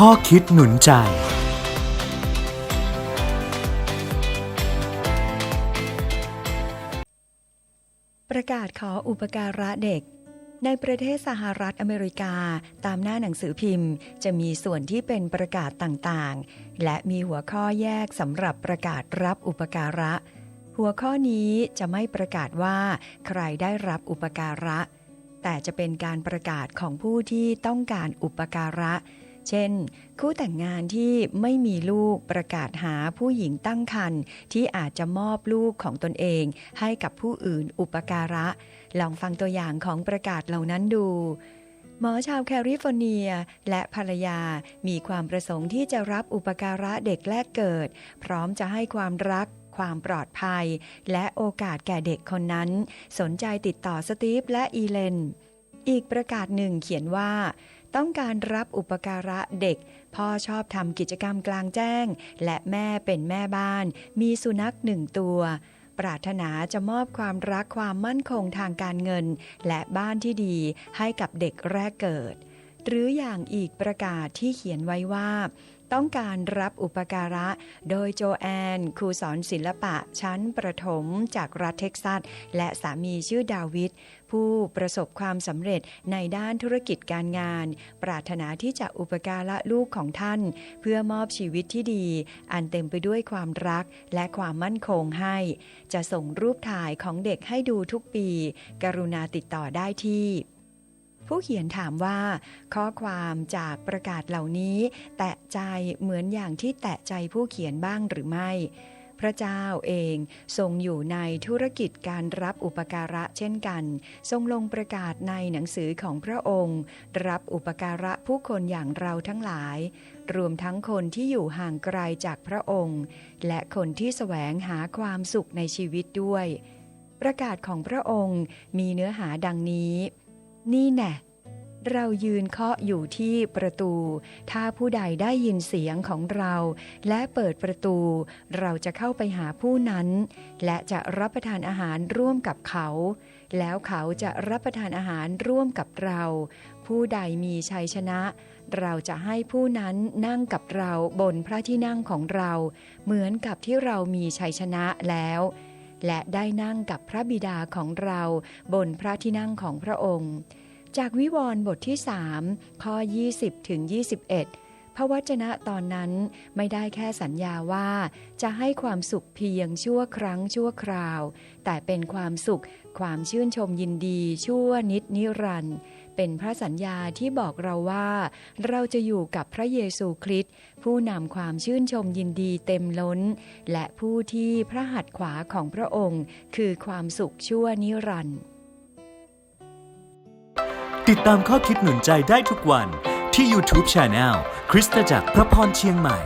ข้อคิดหนุนใจ ประกาศขออุปการะเด็ก ในประเทศสหรัฐอเมริกา ตามหน้าหนังสือพิมพ์ จะมีส่วนที่เป็นประกาศต่างๆ และมีหัวข้อแยกสำหรับประกาศรับอุปการะ หัวข้อนี้จะไม่ประกาศว่าใครได้รับอุปการะ แต่จะเป็นการประกาศของผู้ที่ต้องการอุปการะ เช่น คู่แต่งงานที่ไม่มีลูกประกาศหาผู้หญิงตั้งครรภ์ที่อาจจะมอบลูกของตนเอง ให้กับผู้อื่นอุปการะ ลองฟังตัวอย่างของประกาศเหล่านั้นดูหมอชาวแคลิฟอร์เนียและภรรยามีความประสงค์ที่จะรับอุปการะเด็กแรกเกิด พร้อมจะให้ความรัก ความปลอดภัย และโอกาสแก่เด็กคนนั้น สนใจติดต่อสตีฟและอีเลน อีกประกาศหนึ่งเขียนว่า ต้องการรับอุปการะเด็ก พ่อชอบทำกิจกรรมกลางแจ้ง และแม่เป็นแม่บ้าน มีสุนัขหนึ่งตัว ปรารถนาจะมอบความรักความมั่นคงทางการเงิน และบ้านที่ดีให้กับเด็กแรกเกิด หรืออย่างอีกประกาศที่เขียนไว้ว่า ต้องการรับอุปการะ โดยโจแอนครูสอนศิลปะชั้นประถมจากรัฐเท็กซัส และสามีชื่อดาวิดผู้ประสบความสำเร็จในด้านธุรกิจการงาน ปรารถนาที่จะอุปการะลูกของท่าน เพื่อมอบชีวิตที่ดี อันเต็มไปด้วยความรักและความมั่นคงให้ จะส่งรูปถ่ายของเด็กให้ดูทุกปี กรุณาติดต่อได้ที่ ผู้เขียนถามว่า ข้อความจากประกาศเหล่านี้ แตะใจเหมือนอย่างที่แตะใจผู้เขียนบ้างหรือไม่ พระเจ้าเองทรงอยู่ในธุรกิจการรับอุปการะเช่นกัน ทรงลงประกาศในหนังสือของพระองค์ รับอุปการะผู้คนอย่างเราทั้งหลาย รวมทั้งคนที่อยู่ห่างไกลจากพระองค์ และคนที่แสวงหาความสุขในชีวิตด้วย ประกาศของพระองค์มีเนื้อหาดังนี้ นี่แน่เรายืนเคาะอยู่ที่ประตู ถ้าผู้ใดได้ยินเสียงของเรา และเปิดประตู เราจะเข้าไปหาผู้นั้น และจะรับประทานอาหารร่วมกับเขา แล้วเขาจะรับประทานอาหารร่วมกับเรา ผู้ใดมีชัยชนะ เราจะให้ผู้นั้นนั่งกับเราบนพระที่นั่งของเรา เหมือนกับที่เรามีชัยชนะแล้ว และได้นั่งกับพระบิดาของเราบนพระที่นั่งของพระองค์ จากวิวรณ์บทที่3ข้อ 20ถึง21 พระวจนะตอนนั้นไม่ได้แค่สัญญาว่าจะให้ความสุขเพียงชั่วครั้งชั่วคราว แต่เป็นความสุขความชื่นชมยินดีชั่วนิดนิรันดร์ เป็นพระสัญญาที่บอกเราว่า เราจะอยู่กับพระเยซูคริสต์ผู้นำความชื่นชมยินดีเต็มล้น และผู้ที่พระหัตถ์ขวาของพระองค์ คือความสุขชั่วนิรันดร์ติดตามข้อคิดหนุนใจได้ทุกวันที่ YouTube Channel คริสตจักรพระพรเชียงใหม่